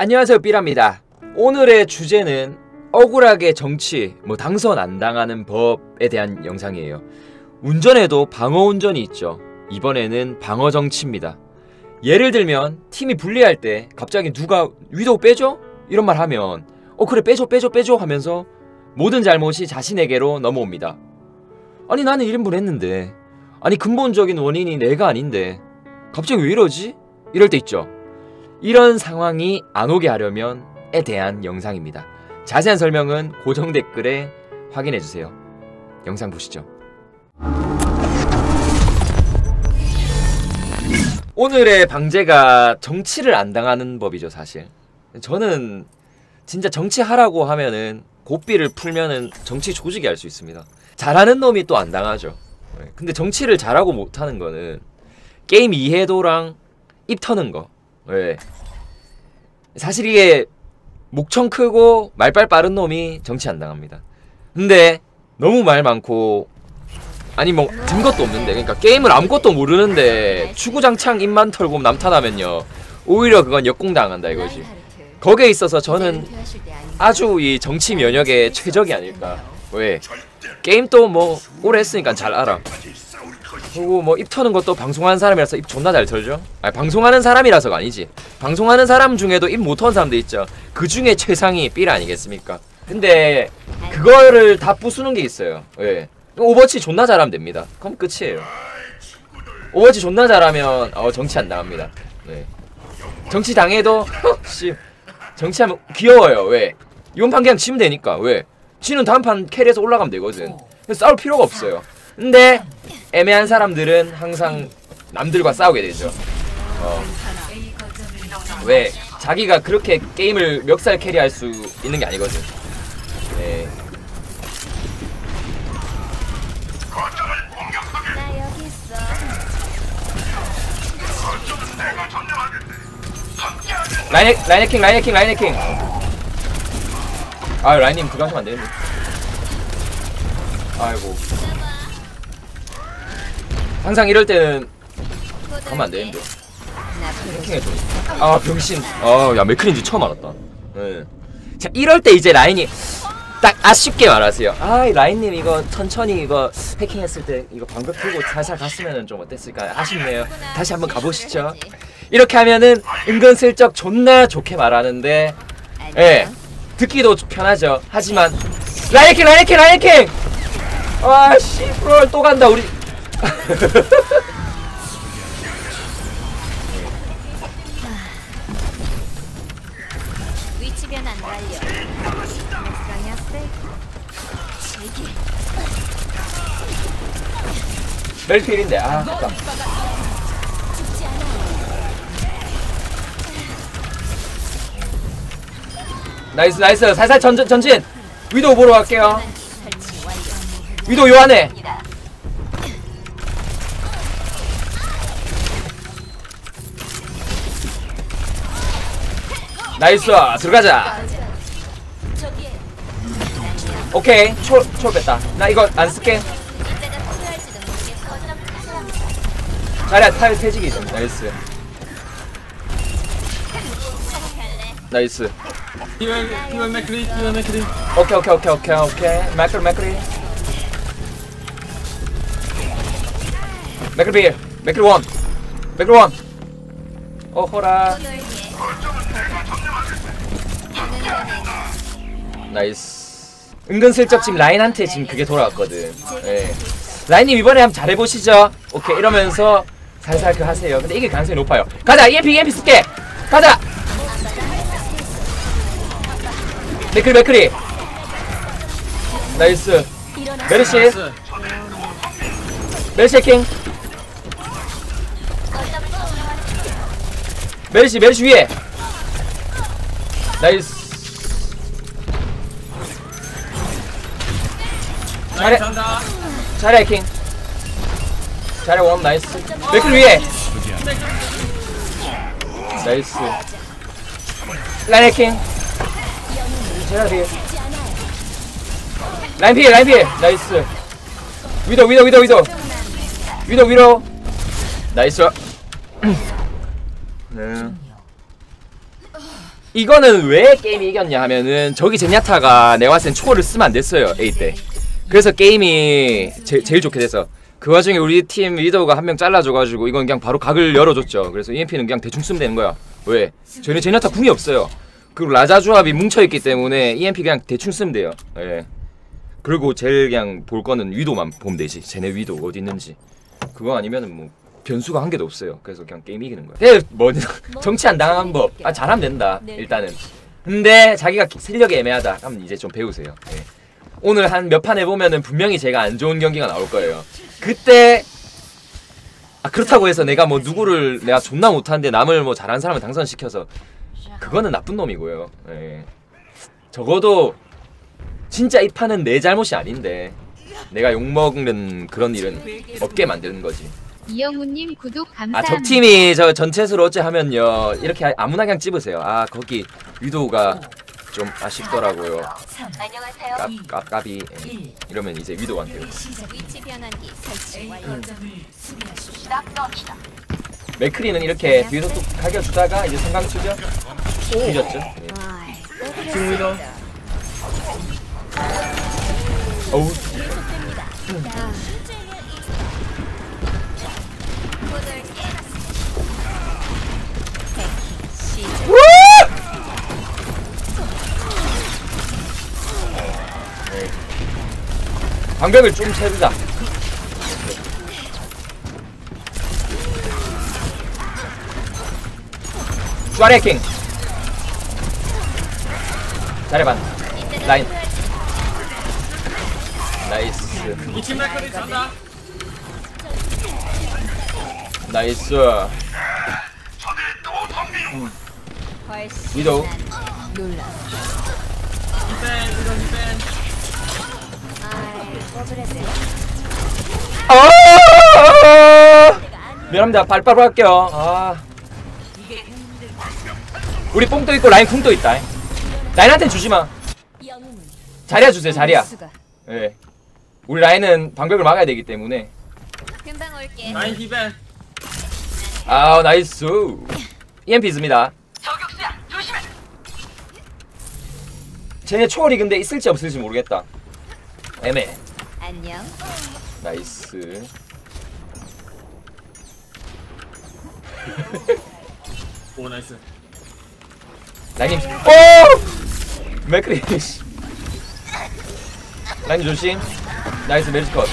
안녕하세요 삐라입니다. 오늘의 주제는 억울하게 정치 뭐 당선 안 당하는 법에 대한 영상이에요. 운전에도 방어 운전이 있죠. 이번에는 방어 정치입니다. 예를 들면 팀이 불리할 때 갑자기 누가 위도우 빼줘? 이런 말 하면 어 그래 빼줘 빼줘 빼줘 하면서 모든 잘못이 자신에게로 넘어옵니다 아니 나는 1인분 했는데. 아니 근본적인 원인이 내가 아닌데. 갑자기 왜 이러지? 이럴 때 있죠 이런 상황이 안 오게 하려면 에 대한 영상입니다. 자세한 설명은 고정 댓글에 확인해 주세요. 영상 보시죠. 오늘의 방제가 정치를 안 당하는 법이죠, 사실. 저는 진짜 정치하라고 하면은 고삐를 풀면은 정치 조직이 할 수 있습니다. 잘하는 놈이 또 안 당하죠. 네. 근데 정치를 잘하고 못하는 거는 게임 이해도랑 입 터는 거. 왜? 사실 이게 목청 크고 말빨 빠른 놈이 정치 안 당합니다. 근데 너무 말 많고 아니 뭐 증거도 없는데 그러니까 게임을 아무것도 모르는데 추구장창 입만 털고 남탓하면요 오히려 그건 역공당한다 이거지. 거기에 있어서 저는 아주 이 정치 면역에 최적이 아닐까. 왜? 게임 또뭐 오래 했으니까 잘 알아. 그리고 뭐 입 터는 것도 방송하는 사람이라서 입 존나 잘 털죠. 아니 방송하는 사람이라서가 아니지. 방송하는 사람 중에도 입 못 터는 사람도 있죠. 그 중에 최상이 삘 아니겠습니까? 근데 그거를 다 부수는 게 있어요. 예. 오버워치 존나 잘하면 됩니다. 그럼 끝이에요. 오버워치 존나 잘하면 어 정치 안 나갑니다. 네. 정치 당해도 씨 정치하면 귀여워요. 왜? 이번 판 그냥 치면 되니까. 왜? 치는 다음 판 캐리에서 올라가면 되거든. 싸울 필요가 없어요. 근데 애매한 사람들은 항상 남들과 싸우게 되죠. 어. 왜? 자기가 그렇게 게임을 멱살 캐리할 수 있는 게 아니거든. 네. 라인 라인 해킹 라인 해킹 라인 해킹. 아 라인님 그거 하시면 안 되는데. 아이고. 항상 이럴 때는 가면 안 되는데. 해킹해줘. 아 병신. 아야 맥크린지 처음 알았다. 네. 자 이럴 때 이제 라인이 딱 아쉽게 말하세요. 아이 라인님 이거 천천히 이거 해킹했을 때 이거 방벽 풀고 살살 갔으면은 좀 어땠을까 아쉽네요. 다시 한번 가보시죠. 이렇게 하면은 은근슬쩍 존나 좋게 말하는데 예 듣기도 편하죠. 하지만 라인 해킹 라인 해킹 라인 해킹. 아씨 프롤 또 간다 우리. 위치 변환 완료. 강야스 제기. 멜필인데 아 잠깐. 죽지 않아. 나이스 나이스 살살 전전 전진. 위도 보러 갈게요. 위도 요 안에. 나이스. 들어가자. 오케이. 초, 초 뺐다. 나 이거 안 쓸게. 자리야 타일 퇴직이 좀 나이스. 나이스. 오케이 오케이 오케이 오케이 오케이. 맥클 맥클이 맥클 빌 맥클 원. 맥클 원. 오늘 위해 나이스. 은근슬쩍 지금 라인한테 지금 그게 돌아왔거든. 예. 라인님 이번에 한번 잘해보시죠. 오케이 이러면서 살살 그 하세요. 근데 이게 가능성이 높아요. 가자 EMP EMP 쓸게. 가자! 맥클 맥클이 나이스. 메르시. 메르시 해킹 메르시 메르시 위에. 나이스. 잘해. 한다. 잘해 해킹. 잘해 원 나이스. 맥클 위에. 나이스. 라인 해킹. 잘해 뒤에 라인 피해 라인 피해. 나이스. 위도 위도 위도 위도. 위도 위도 나이스 네. 이거는 왜 게임이 이겼냐 하면은 저기 제냐타가 내가 봤을 땐 초월을 쓰면 안 됐어요 A 때. 그래서 게임이 제, 제일 좋게 돼서. 그 와중에 우리 팀 리더가 한 명 잘라줘가지고 이건 그냥 바로 각을 열어줬죠. 그래서 EMP는 그냥 대충 쓰면 되는 거야. 왜? 저희는 제냐타 궁이 없어요. 그리고 라자 조합이 뭉쳐있기 때문에 EMP 그냥 대충 쓰면 돼요. 예. 그리고 제일 그냥 볼 거는 위도만 보면 되지. 쟤네 위도 어디 있는지. 그거 아니면은 뭐 변수가 한 개도 없어요. 그래서 그냥 게임 이기는 거야 예, 뭐 정치 안 당한 법 아 잘하면 된다 일단은. 근데 자기가 실력이 애매하다. 하면 이제 좀 배우세요. 예. 오늘 한 몇 판 해보면은 분명히 제가 안 좋은 경기가 나올 거예요. 그때 아 그렇다고 해서 내가 뭐 누구를 내가 존나 못하는데 남을 뭐 잘하는 사람을 당선시켜서 그거는 나쁜 놈이고요. 예. 적어도 진짜 이 판은 내 잘못이 아닌데 내가 욕먹는 그런 일은 없게 만드는 거지 이영우님 구독 아 감사합니다. 적 팀이 저 전체수로 어째 하면요. 이렇게 아무나 그냥 찝으세요. 아 거기 위도우가 좀 아쉽더라고요. 안녕하세요. 깝, 깝, 깝이 예. 이러면 이제 위도우한테 위치 변환기 설치 완료. 맥크리는 이렇게 뒤에서 또 갈겨주다가 이제 성강 치죠? 뒤졌죠? 예. 지금 위로 어우 방벽을 좀 채우자. 슈아레킹. 잘해봐 라인. 나이스. 2층 맥크리 잔다 나이스. 훨씬 위도우. 난 놀랐어. 디펜 이거 디펜 아! 미안합니다. 발바로 할게요. 아. 우리 뽕도 있고 라인 쿵도 있다. 라인한테 주지마. 영웅은 자리야 주세요 자리야. 예. 우리 라인은 방벽을 막아야 되기 때문에. 금방 올게. 라인 디펜 아 나이스. EMP 있습니다. 쟤네 초월이 근데 있을지 없을지 모르겠다. 애매 안녕. 나이스. 오 나이스. 라인님 오 맥크리. 씨. 라인 조심. 나이스 메리컷.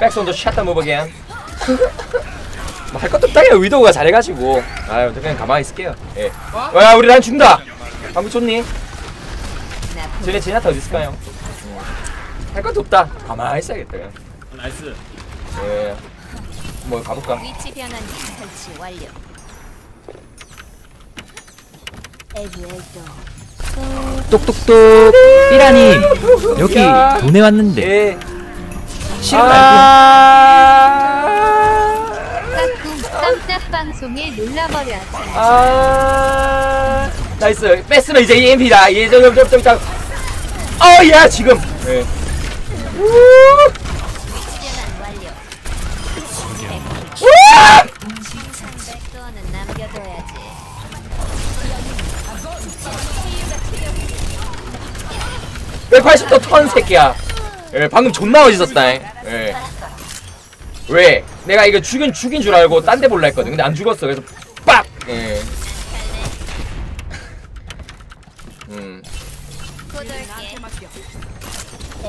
백선도 샷다 무브 again. 뭐할 것도 없다 그냥 위도우가 잘해가지고. 아유 그냥 가만히 있을게요. 예. 와 우리 라인 죽는다. 방금 좋니? 나 쟤네 제냐타 어디 있을까요? 음. 할 것도 없다 가만히 있어야겠다 그냥 나이스 예. 뭐 가볼까? 위치 변환기 설치 완료. 에브에도 똑똑똑 삐라님 여기 야. 돈에 왔는데 예. 싫은 아. 까꿍 깜짝 방송에 놀라버려. 아 나이스 뺐으면 이제 EMP다 예저저저저 어야 지금 네. 180도 턴 새끼야 예, 방금 존나 멋있었다 예. 왜? 내가 이거 죽인 죽인 줄 알고 딴 데 볼라 했거든 근데 안 죽었어 그래서 빡! 예.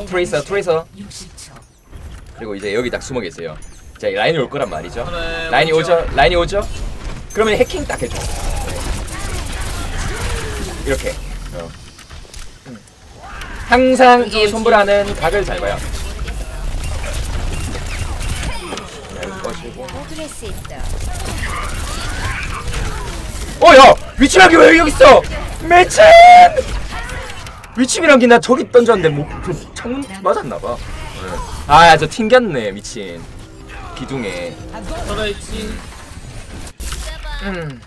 트레이서 트레이서 그리고 이제 여기 딱 숨어 계세요 자 라인이 올 거란 말이죠 그래, 라인이 오죠. 오죠? 라인이 오죠? 그러면 해킹 딱 해줘. 네. 이렇게. 어. 항상 이 손브라는 각을 잘 봐요. 네, 꺼지고. 오브레스 있어. 어, 야! 위치랑기 왜 여기 있어? 매친! 위치랑기 나 저기 던졌는데 뭐, 그 창문 맞았나봐. 네. 아, 저 튕겼네, 미친. 기둥에. 서로 있지 음.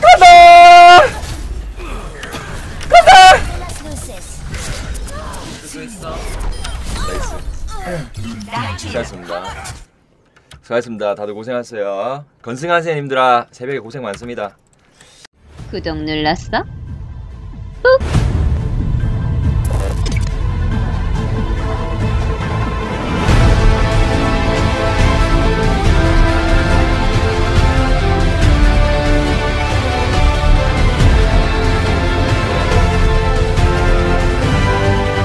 가자! 플러스 수고했어. 나이스. 수고하셨습니다. 수고하셨습니다. 다들 고생하셨어요. 건승한 선생님들아 새벽에 고생 많습니다. 구독 눌렀어? 꾹